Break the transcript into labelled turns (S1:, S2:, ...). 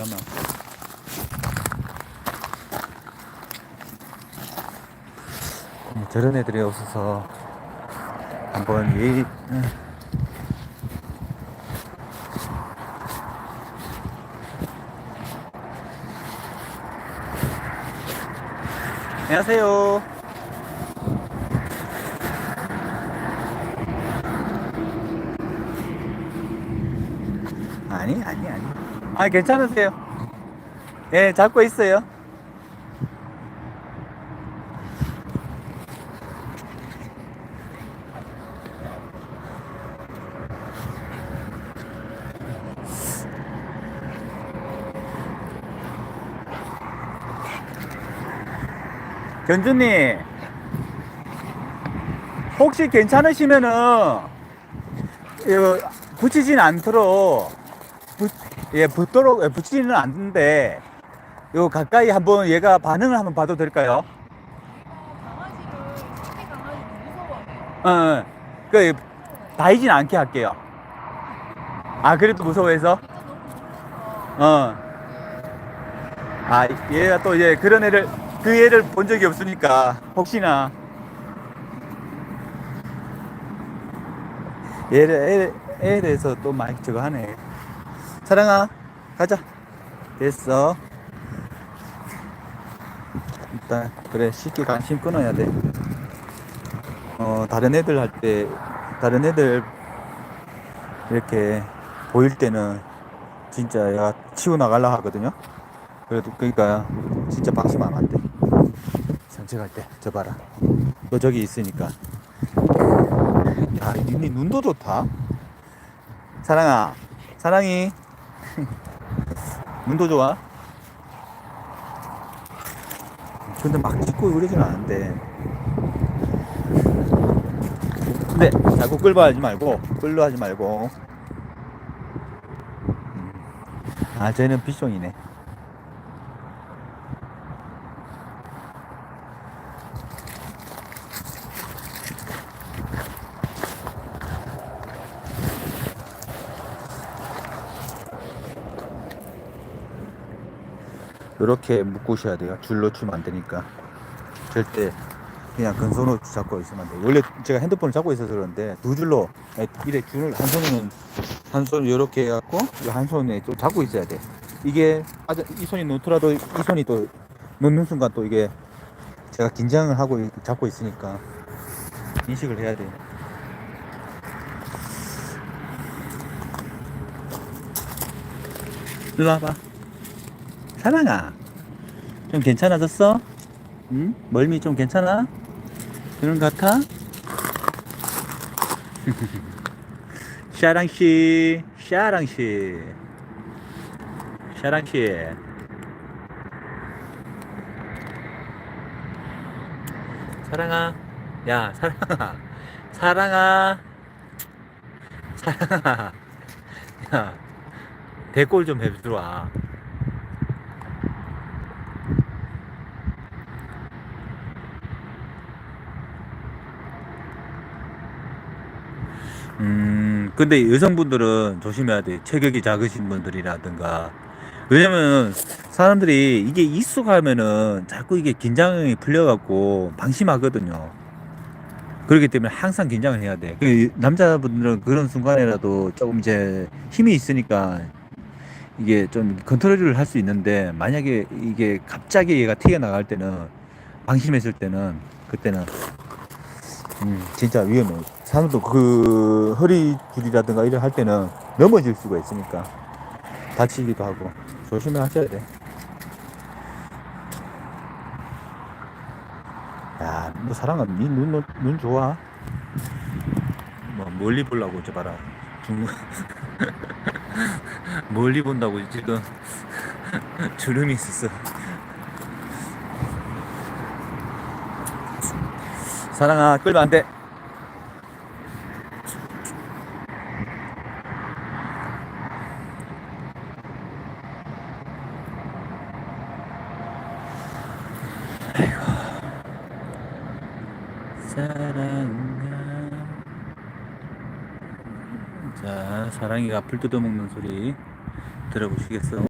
S1: 음, 저런 애들이 없어서 한번 예의 음. 안녕하세요. 아니 아니 아니. 아 괜찮으세요? 예 잡고 있어요. 견주님 혹시 괜찮으시면은 붙이진 않도록 붙, 예 붙도록 예, 붙이지는 않는데 요 가까이 한번 얘가 반응을 한번 봐도 될까요?
S2: 강아지를 시계 강아지 무서워해요.
S1: 어, 어. 그 다이진 않게 할게요. 아 그래도 무서워해서
S2: 일단 너무 놀라서
S1: 어. 아 얘가 또 이제 그런 애를 그 애를 본 적이 없으니까 혹시나 얘를 애, 애에 대해서 또 많이 저거 하네. 사랑아 가자. 됐어. 일단 그래 쉽게 관심 끊어야 돼. 어 다른 애들 할 때 다른 애들 이렇게 보일 때는 진짜 얘가 치고 나갈라 하거든요. 그래도 그러니까 진짜 방심하면 안 돼. 산책할 때 저 봐라. 너 저기 있으니까. 야, 니 눈도 좋다. 사랑아, 사랑이. 눈도 좋아. 근데 막 짖고 그러진 않은데. 근데 자꾸 끌고 하지 말고, 끌로 하지 말고. 음. 아, 쟤는 비숑이네. 이렇게 묶으셔야 돼요. 줄로 치면 안 되니까. 절대 그냥 근손으로 잡고 있으면 안 돼요. 원래 제가 핸드폰을 잡고 있어서 그런데 두 줄로 이래 줄을 한 손으로는 한 손을 이렇게 해갖고 이한 손에 또 잡고 있어야 돼. 이게 이 손이 놓더라도 이 손이 또 놓는 순간 또 이게 제가 긴장을 하고 잡고 있으니까 인식을 해야 돼요. 일로 와봐. 사랑아, 좀 괜찮아졌어? 응? 멀미 좀 괜찮아? 그런 것 같아? 샤랑씨, 샤랑씨, 샤랑씨. 사랑아, 야, 사랑아, 사랑아, 사랑아, 야, 대꼴 좀 해주라. 음, 근데 여성분들은 조심해야 돼. 체격이 작으신 분들이라든가. 왜냐면 사람들이 이게 익숙하면은 자꾸 이게 긴장이 풀려갖고 방심하거든요. 그렇기 때문에 항상 긴장을 해야 돼. 그 남자분들은 그런 순간에라도 조금 이제 힘이 있으니까 이게 좀 컨트롤을 할 수 있는데 만약에 이게 갑자기 얘가 튀어나갈 때는 방심했을 때는 그때는 음, 진짜 위험해. 사람도 그 허리 줄이라든가 이런 할 때는 넘어질 수가 있으니까 다치기도 하고 조심을 하셔야 돼. 야, 너 사랑아, 니눈 눈, 눈 좋아? 뭐 멀리 보려고 저 봐라. 중 멀리 본다고 지금 주름이 있었어. 사랑아, 끌면 안 돼. 사랑아. 자, 사랑이가 풀 뜯어먹는 소리 들어보시겠어?